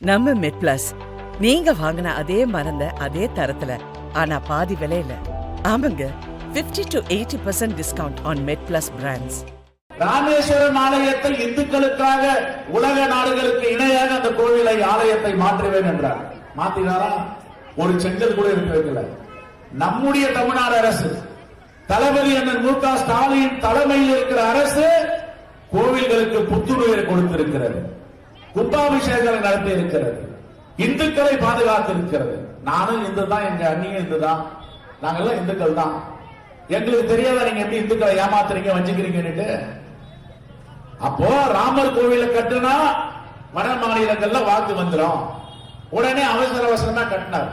நம்ம மெட் பிளஸ் நீங்க வாங்கின அதே மருந்த அதே தரத்துல ஆனா பாதி விலையில. ஆமாங்க 50 to eighty percent discount on MedPlus brands Rameswaram ஆலயத்தை இந்துக்களுக்காக உலக நாடுகளுக்கு இணையாக அந்த கோவிலை ஆலயத்தை மாற்றுவேன் என்றார். மாத்தினாரா? ஒரு செங்கல் கூட இருக்க வைக்கல. நம்முடைய தமிழ்நாடு அரசு தளபதி அண்ணன் மு க ஸ்டாலின் தலைமையில் இருக்கிற அரசு கோவில்களுக்கு புத்துணர்வை கொடுத்திருக்கிறது. கும்பாபிஷேகங்களை நடத்தி இருக்கிறது இந்துக்களை பாதுகாத்து இருக்கிறது நானும் இந்து தான் எங்க அண்ணியும் இந்து தான் நாங்கெல்லாம் இந்துக்கள் தான். எங்களுக்கு தெரியாத நீங்க எப்படி இந்துக்களை ஏமாத்துறீங்க வஞ்சிக்கிறீங்கன்னு அப்போ ராமர் கோவில கட்டுனா வட மாநிலங்கள்ல வாக்கு வந்துடும் உடனே அவசர அவசரமா கட்டினார்.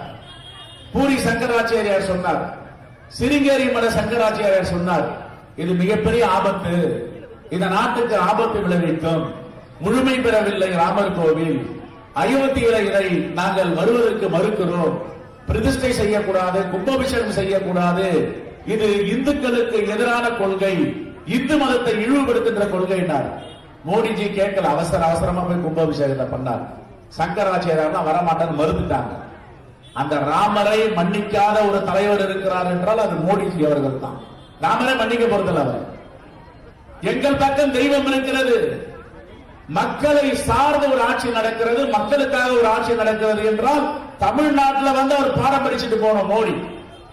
பூரி சங்கராச்சாரியார் சொன்னார். சிருங்கேரி மட சங்கராச்சாரியார் சொன்னார். இது மிகப்பெரிய ஆபத்து. இந்த நாட்டுக்கு ஆபத்து விளைவிக்கும். முழுமை பெறவில்லை ராமர் கோவில். அயோத்தியில இதை நாங்கள் வருவதற்கு மறுக்கிறோம். பிரதிஷ்டை செய்யக்கூடாது கும்பாபிஷேகம் செய்யக்கூடாது. இது இந்துக்களுக்கு எதிரான கொள்கை. இந்து மதத்தை இழிவுபடுத்துகின்ற கொள்கைனார் மோடிஜி கேட்கல அவசர அவசரமா போய் கும்பாபிஷேகத்தை பண்ணார். சங்கராச்சாரியார் வரமாட்டேன்னு மறுத்துட்டாங்க. அந்த ராமரை மன்னிக்காத ஒரு தலைவர் இருக்கிறார் என்றால் அது மோடிஜி அவர்கள் தான். ராமரை மன்னிக்க போறதில்ல அவர். எங்கள் பக்கம் தெய்வம் இருக்கிறது. மக்களை சார்ந்த ஒரு ஆட்சி நடக்கிறது மக்களுக்காக ஒரு ஆட்சி நடக்கிறது என்றால் தமிழ்நாட்டில் வந்து அவர் பாடம் படிச்சுட்டு போனோம் மோடி.